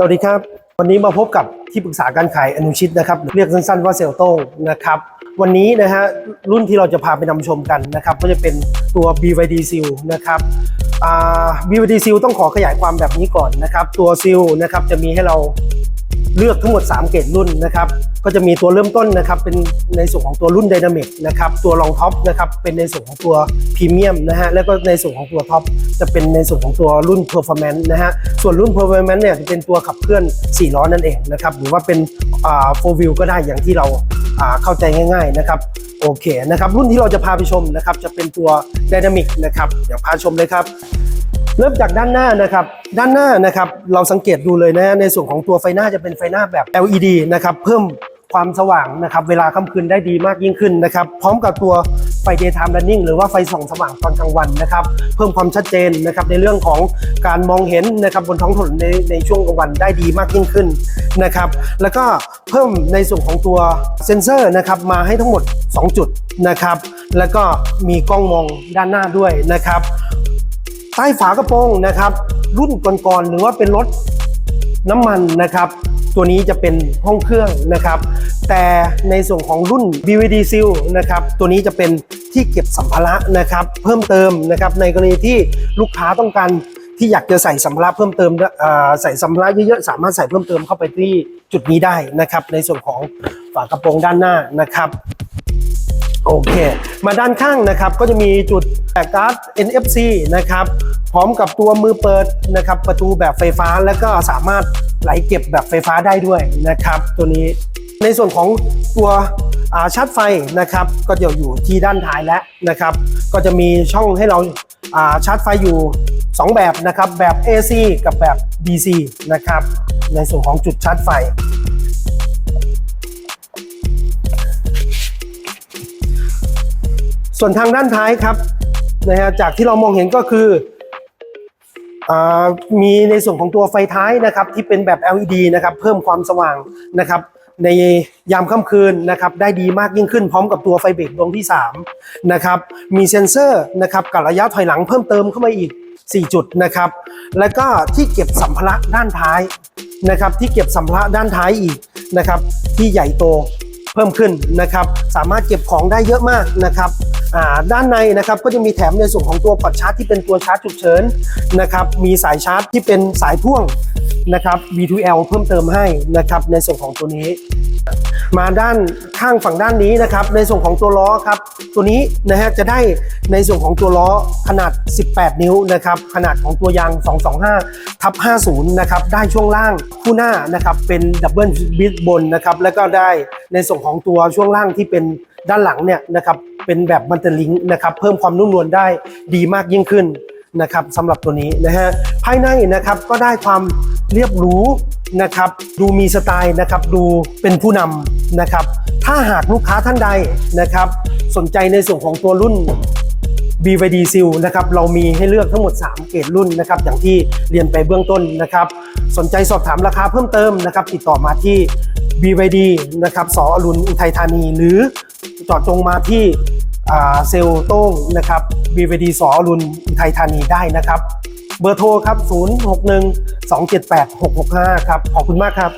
สวัสดีครับ วันนี้มาพบกับที่ปรึกษาการขายอนุชิตนะครับเรียกสั้นๆว่าเซลโต้งนะครับวันนี้นะฮะรุ่นที่เราจะพาไปนำชมกันนะครับก็จะเป็นตัว BYD Seal นะครับ BYD Seal ต้องขอขยายความแบบนี้ก่อนนะครับ ตัว Seal นะครับจะมีให้เรา เลือกทั้งหมด 3 เกรดรุ่นนะครับ ก็จะมีตัวเริ่มต้นนะครับเป็นในส่วนของตัวรุ่น Dynamic นะครับตัวรองท็อปนะครับเป็นในส่วนของตัวพรีเมียมนะฮะแล้วก็ในส่วนของตัวท็อปจะเป็นในส่วนของตัวรุ่น Performance นต์นะฮะส่วนรุ่น Performance เนี่ยจะเป็นตัวขับเคลื่อน 4 ล้อนั่นเองนะครับหรือว่าเป็นอ่า four wheel ก็ได้อย่างที่เราอ่าเข้าใจง่าย ๆนะครับโอเคนะครับรุ่นที่เราจะพาไปชมนะครับจะเป็นตัว Dynamic นะครับเดี๋ยวพาชมเลยครับ เริ่มจากด้านหน้านะครับ ด้านหน้านะครับเราสังเกตดูเลยนะในส่วนของตัวไฟหน้าจะเป็นไฟหน้าแบบ LED นะครับเพิ่มความสว่างนะครับเวลาค่ำคืนได้ดีมากยิ่งขึ้นนะครับ พร้อมกับตัวไฟ daytime running หรือว่าไฟส่องสว่างตอนกลางวันนะครับ เพิ่มความชัดเจนนะครับในเรื่องของการมองเห็นนะครับบนท้องถนนในในช่วงกลางวันได้ดีมากยิ่งขึ้นนะครับ แล้วก็เพิ่มในส่วนของตัวเซ็นเซอร์นะครับมาให้ทั้งหมด 2 จุดนะครับ แล้วก็มีกล้องมองด้านหน้าด้วยนะครับ ใต้ฝากระโปรงนะครับ รุ่นก่อนๆหรือว่าเป็นรถน้ำมันนะครับ ตัวนี้จะเป็นห้องเครื่องนะครับ แต่ในส่วนของรุ่น BVD Seal นะครับ ตัวนี้จะเป็นที่เก็บสัมภาระนะครับ เพิ่มเติมนะครับ ในกรณีที่ลูกค้าต้องการที่อยากจะใส่สัมภาระเพิ่มเติมใส่สัมภาระเยอะๆสามารถใส่เพิ่มเติมเข้าไปที่จุดนี้ได้นะครับ ในส่วนของฝากระโปรงด้านหน้านะครับ โอเค มาด้านข้างนะครับก็จะมีจุดแปะการ์ด NFC นะครับ พร้อมกับตัวมือเปิดนะครับประตูแบบไฟฟ้าแล้วก็สามารถไหลเก็บแบบไฟฟ้าได้ด้วยนะครับ ตัวนี้ในส่วนของตัวาชาร์จไฟนะครับ ก็จะอยู่ที่ด้านท้ายแล้วนะครับ ก็จะมีช่องให้เราาชาร์จไฟอยู่ 2 แบบนะครับ แบบ AC กับแบบ DC นะครับ ในส่วนของจุดชาร์จไฟ ส่วนทางด้านท้ายครับนะฮะจากที่เรามองเห็นก็คืออมีในส่วนของตัวไฟท้ายนะครับที่เป็นแบบ LED นะครับเพิ่มความสว่างนะครับในยามค่ำคืนนะครับได้ดีมากยิ่งขึ้นพร้อมกับตัวไฟเบรกดวงที่3นะครับมีเซ็นเซอร์นะครับกับระยะถอยหลังเพิ่มเติมเข้ามาอีก 4 จุดนะครับแล้วก็ที่เก็บสัมภาระด้านท้ายนะครับที่เก็บสัมภาระด้านท้ายอีกนะครับที่ใหญ่โตเพิ่มขึ้นนะครับสามารถเก็บของได้เยอะมากนะครับ ด้านในนะครับก็จะมีแถมในส่วนของตัวพอร์ตชาร์จที่เป็นตัวชาร์จฉุกเฉินนะครับมีสายชาร์จที่เป็นสายพ่วงนะครับ V2L เพิ่มเติมให้นะครับในส่วนของตัวนี้มาด้านข้างฝั่งด้านนี้นะครับ ในส่วนของตัวล้อครับ ตัวนี้นะฮะจะได้ในส่วนของตัวล้อขนาด 18 นิ้วนะครับ ขนาดของตัวยาง 225ทับ50 นะครับ ได้ช่วงล่างคู่หน้านะครับ เป็นดับเบิลบิดบนนะครับ แล้วก็ได้ในส่วนของตัวช่วงล่างที่เป็นด้านหลังเนี่ยนะครับ เป็นแบบมันเตอร์ลิงนะครับเพิ่มความนุ่มนวลได้ดีมากยิ่งขึ้นนะครับสำหรับตัวนี้นะฮะภายในนะครับก็ได้ความเรียบหรูนะครับดูมีสไตล์นะครับดูเป็นผู้นำนะครับถ้าหากลูกค้าท่านใดนะครับสนใจในส่วนของตัวรุ่น BYD Seal นะครับเรามีให้เลือกทั้งหมด 3 เกรดรุ่นนะครับอย่างที่เรียนไปเบื้องต้นนะครับ สนใจสอบถามราคาเพิ่มเติมนะครับติดต่อมาที่ BYD นะครับสออรุณอุทัยธานี หรือจอดจงมาที่ เซลโต้งนะครับ BVD สอรุนไทยธานีได้นะครับ เบอร์โทรครับ 061 278 665 ครับ ขอบคุณมากครับ